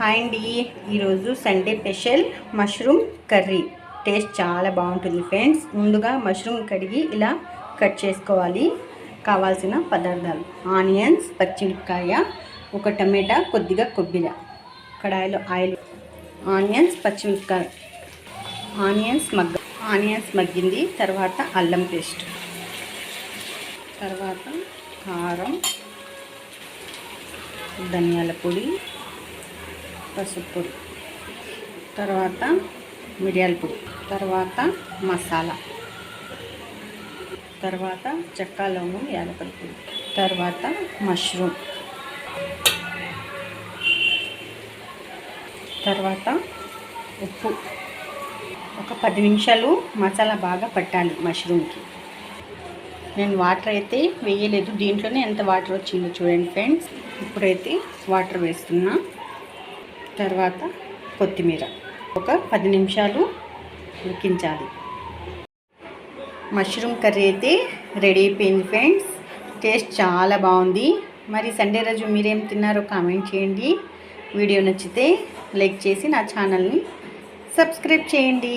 Hi అండి. ఈరోజు Sunday special mushroom curry. Taste చాలా బాగుంటుంది ఫ్రెండ్స్. ముందుగా మష్రూమ్ కడిగి ఇలా కట్ చేసుకోవాలి. కావాల్సిన పదార్థాలు. ఆనియన్స్ పచ్చిమిరపకాయ ఒక టమాటా కొద్దిగా కొబ్బరి. కడాయిలో ఆయిల్. ఆనియన్స్ పచ్చిమిరపకాయ. ఆనియన్స్ మగ్గ ఆనియన్స్ మగ్గింది. తర్వాత అల్లం పేస్ట్. తర్వాత కారం ధనియాల పొడి పసుపు పొడి. తర్వాత మిరియాల పొడి. తర్వాత మసాలా. తర్వాత చెక్క లవంగం యాలకల పొడి. తర్వాత మష్రూమ్. తర్వాత ఉప్పు. ఒక పది నిమిషాలు మసాలా బాగా పట్టాలి మష్రూమ్కి. నేను వాటర్ అయితే వేయలేదు. దీంట్లోనే ఎంత వాటర్ వచ్చిందో చూడండి ఫ్రెండ్స్. ఇప్పుడైతే వాటర్ వేస్తున్నా. తర్వాత కొత్తిమీర. ఒక పది నిమిషాలు ఉడికించాలి. మష్రూమ్ కర్రీ అయితే రెడీ అయిపోయింది ఫ్రెండ్స్. టేస్ట్ చాలా బాగుంది. మరి సండే రోజు మీరేం తిన్నారో కామెంట్ చేయండి. వీడియో నచ్చితే లైక్ చేసి నా ఛానల్ని సబ్స్క్రైబ్ చేయండి.